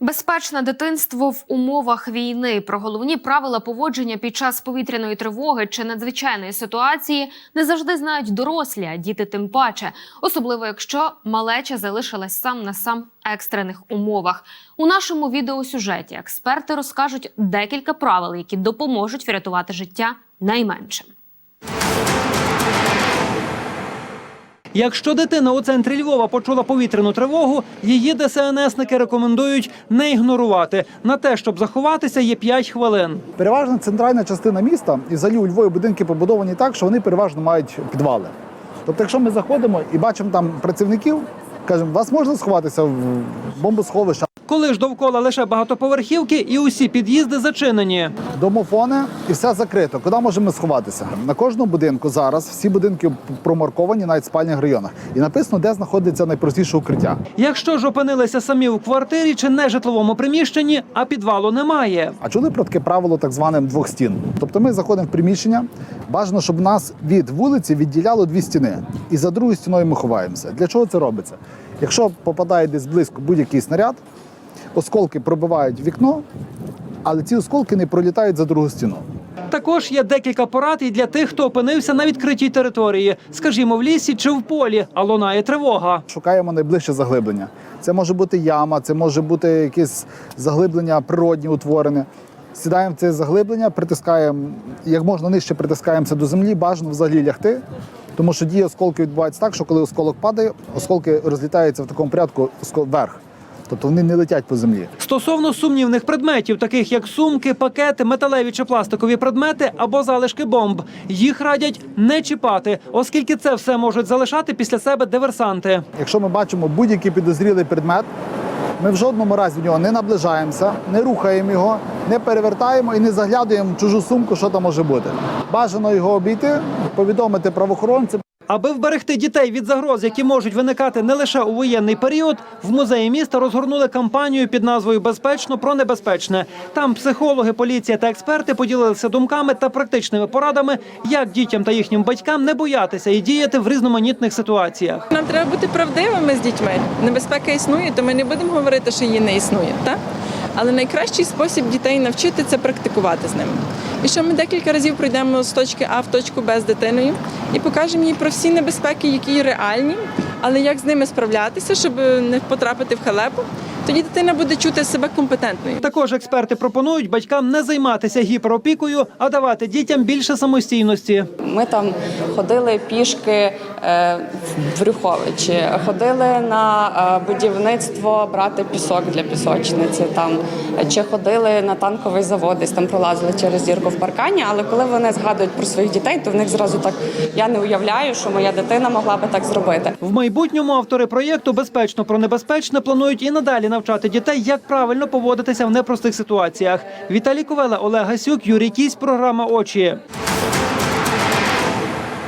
Безпечне дитинство в умовах війни про головні правила поводження під час повітряної тривоги чи надзвичайної ситуації не завжди знають дорослі, а діти тим паче, особливо якщо малеча залишилась сам на сам екстрених умовах. У нашому відеосюжеті експерти розкажуть декілька правил, які допоможуть врятувати життя найменшим. Якщо дитина у центрі Львова почула повітряну тривогу, її ДСНСники рекомендують не ігнорувати. На те, щоб заховатися, є 5 хвилин. Переважно центральна частина міста і взагалі у Львові будинки побудовані так, що вони переважно мають підвали. Тобто, якщо ми заходимо і бачимо там працівників, кажемо, вас можна сховатися в бомбосховище, Коли ж довкола лише багатоповерхівки і усі під'їзди зачинені. домофони і все закрито. Куди можемо сховатися? На кожному будинку зараз всі будинки промарковані навіть в спальних районах. І написано, де знаходиться найпростіше укриття. Якщо ж опинилися самі у квартирі чи нежитловому приміщенні, а підвалу немає. А чули про таке правило так званим двох стін? Тобто ми заходимо в приміщення, бажано, щоб нас від вулиці відділяло дві стіни, і за другою стіною ми ховаємося. Для чого це робиться? Якщо попадає десь близько будь-який снаряд, осколки пробивають вікно, але ці осколки не пролітають за другу стіну. Також є декілька порад і для тих, хто опинився на відкритій території, скажімо, в лісі чи в полі, а лунає тривога. Шукаємо найближче заглиблення. Це може бути яма, це може бути якесь заглиблення природні утворене. Сідаємо в це заглиблення, притискаємо, як можна нижче притискаємося до землі, бажано взагалі лягти. Тому що дії осколки відбуваються так, що коли осколок падає, осколки розлітаються в такому порядку вверх. Тобто вони не летять по землі. Стосовно сумнівних предметів, таких як сумки, пакети, металеві чи пластикові предмети або залишки бомб, їх радять не чіпати, оскільки це все можуть залишати після себе диверсанти. Якщо ми бачимо будь-який підозрілий предмет, ми в жодному разі в нього не наближаємося, не рухаємо його, не перевертаємо і не заглядуємо в чужу сумку, що там може бути. Бажано його обійти, повідомити правоохоронцям. Аби вберегти дітей від загроз, які можуть виникати не лише у воєнний період, в музеї міста розгорнули кампанію під назвою Безпечно про небезпечне. Там психологи, поліція та експерти поділилися думками та практичними порадами, як дітям та їхнім батькам не боятися і діяти в різноманітних ситуаціях. Нам треба бути правдивими з дітьми. Небезпека існує, то ми не будемо говорити, що її не існує. Так? Але найкращий спосіб дітей навчити це практикувати з ними. І що ми декілька разів пройдемо з точки А в точку Б з дитиною і покажемо їй про всі небезпеки, які реальні, але як з ними справлятися, щоб не потрапити в халепу. Тоді дитина буде чути себе компетентною. Також експерти пропонують батькам не займатися гіперопікою, а давати дітям більше самостійності. Ми там ходили пішки е, в Брюховичі, ходили на е, будівництво брати пісок для пісочниці. Там чи ходили на танковий завод, десь там пролазили через зірку в паркані. Але коли вони згадують про своїх дітей, то в них зразу так я не уявляю, що моя дитина могла би так зробити. В майбутньому автори проєкту Безпечно про небезпечне планують і надалі навчати дітей, як правильно поводитися в непростих ситуаціях. Віталій Ковела, Олег Гасюк, Юрій Кісь, програма Очі.